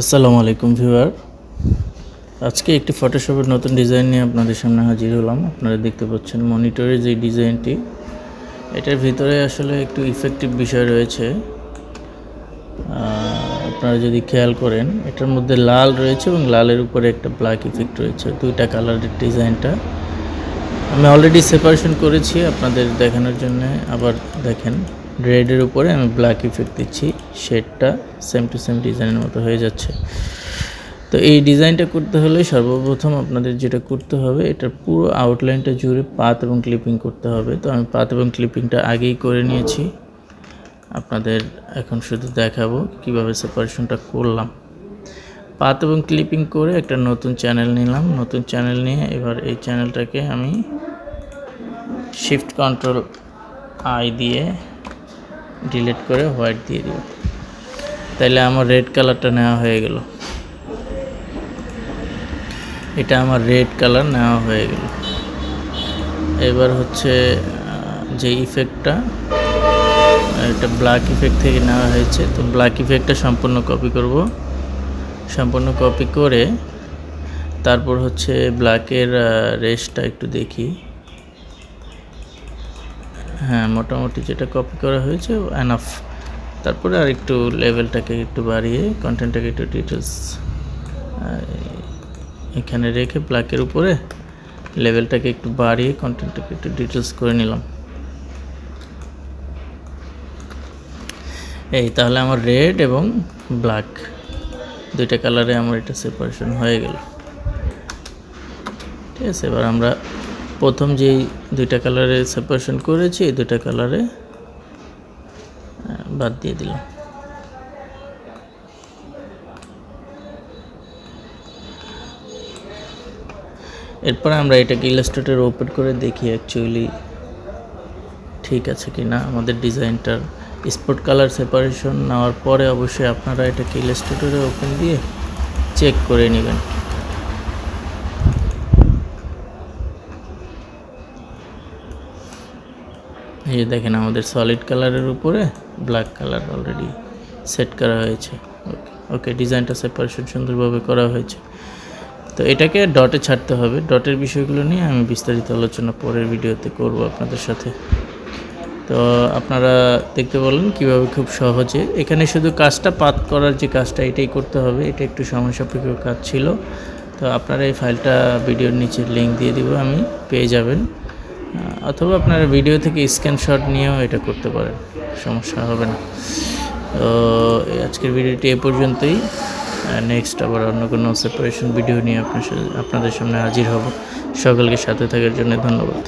আসসালামু আলাইকুম ভিউয়ার। আজকে একটি ফটোশপের নতুন ডিজাইন নিয়ে আপনাদের সামনে হাজির হলাম। আপনারা দেখতে পাচ্ছেন মনিটরের যে ডিজাইনটি এটার ভিতরে আসলে একটু ইফেক্টিভ বিষয় রয়েছে। আপনারা যদি খেয়াল করেন, এটার মধ্যে লাল রয়েছে এবং লালের উপরে একটা ব্ল্যাক ইফেক্ট রয়েছে, দুইটা কালারের ডিজাইনটা আমি অলরেডি সেপারেশন করেছি, আপনাদের দেখানোর জন্য আবার দেখেন। রেডের উপরে আমি ব্ল্যাক ইফেক্ট দিচ্ছি। শেডটা সেম টু সেম ডিজাইনের মতো হয়ে যাচ্ছে। তো এই ডিজাইনটা করতে হলে সর্বপ্রথম আপনাদের যেটা করতে হবে, এটার পুরো আউটলাইনটা জুড়ে পাত এবং ক্লিপিং করতে হবে। তো আমি পাত এবং ক্লিপিংটা আগেই করে নিয়েছি। আপনাদের এখন শুধু দেখাবো কীভাবে সেপারেশনটা করলাম। পাত এবং ক্লিপিং করে একটা নতুন চ্যানেল নিলাম। নতুন চ্যানেল নিয়ে এবার এই চ্যানেলটাকে আমি শিফট কন্ট্রোল আই দিয়ে ডিলিট করে হোয়াইট দিয়ে দিব। তাইলে আমার রেড কালারটা নেওয়া হয়ে গেল। এটা আমার রেড কালার নেওয়া হয়ে গেল। এবার হচ্ছে যে ইফেক্টটা এটা ব্ল্যাক ইফেক্ট থেকে নেওয়া হয়েছে। তো ব্ল্যাক ইফেক্টটা সম্পূর্ণ কপি করব। সম্পূর্ণ কপি করে তারপর হচ্ছে ব্ল্যাকের রেসটা একটু দেখি। হ্যাঁ মোটামুটি যেটা কপি করা হয়েছে অ্যানাফ তারপরে আর একটু লেভেলটাকে একটু বাড়িয়ে কন্টেন্টটাকে একটু ডিটেলস এখানে রেখে ব্ল্যাকের উপরে লেভেলটাকে একটু বাড়িয়ে কন্টেন্টটাকে একটু ডিটেলস করে নিলাম। এই তাহলে আমার রেড এবং ব্ল্যাক দুইটা কালারে আমার এটা সেপারেশন হয়ে গেল। ঠিক আছে, এবার আমরা প্রথম যেই দুইটা কালারে সেপারেশন করেছি, এই দুইটা কালারে বাদ দিয়ে দিলাম। এরপর আমরা এটাকে ইলাস্ট্রেটর ওপেন করে দেখি অ্যাকচুয়ালি ঠিক আছে কি না আমাদের ডিজাইনটার স্পট কালার সেপারেশন নেওয়ার পরে অবশ্যই আপনারা এটাকে ইলাস্ট্রেটরে ওপেন দিয়ে চেক করে নেবেন। এই যে দেখেন আমাদের সলিড কালারের উপরে ব্ল্যাক কালার অলরেডি সেট করা হয়েছে। ওকে ওকে ডিজাইনটা সেপারেশন সুন্দরভাবে করা হয়েছে। তো এটাকে ডটে ছাড়তে হবে। ডটের বিষয়গুলো নিয়ে আমি বিস্তারিত আলোচনা পরের ভিডিওতে করব আপনাদের সাথে। তো আপনারা দেখতে বলেন কীভাবে খুব সহজে। এখানে শুধু কাজটা পাত করার যে কাজটা, এটাই করতে হবে। এটা একটু সময় সাপেক্ষ কাজ ছিল। তো আপনারা এই ফাইলটা ভিডিওর নিচে লিঙ্ক দিয়ে দিব, আমি পেয়ে যাবেন। অথবা আপনারা ভিডিও থেকে স্ক্রিনশট নিয়েও এটা করতে পারেন, সমস্যা হবে না। তো আজকের ভিডিওটি এ পর্যন্তই। নেক্সট আবার অন্য কোনো সেপারেশন ভিডিও নিয়ে আপনার সাথে আপনাদের সামনে হাজির হব। সকলকে সাথে থাকার জন্য ধন্যবাদ।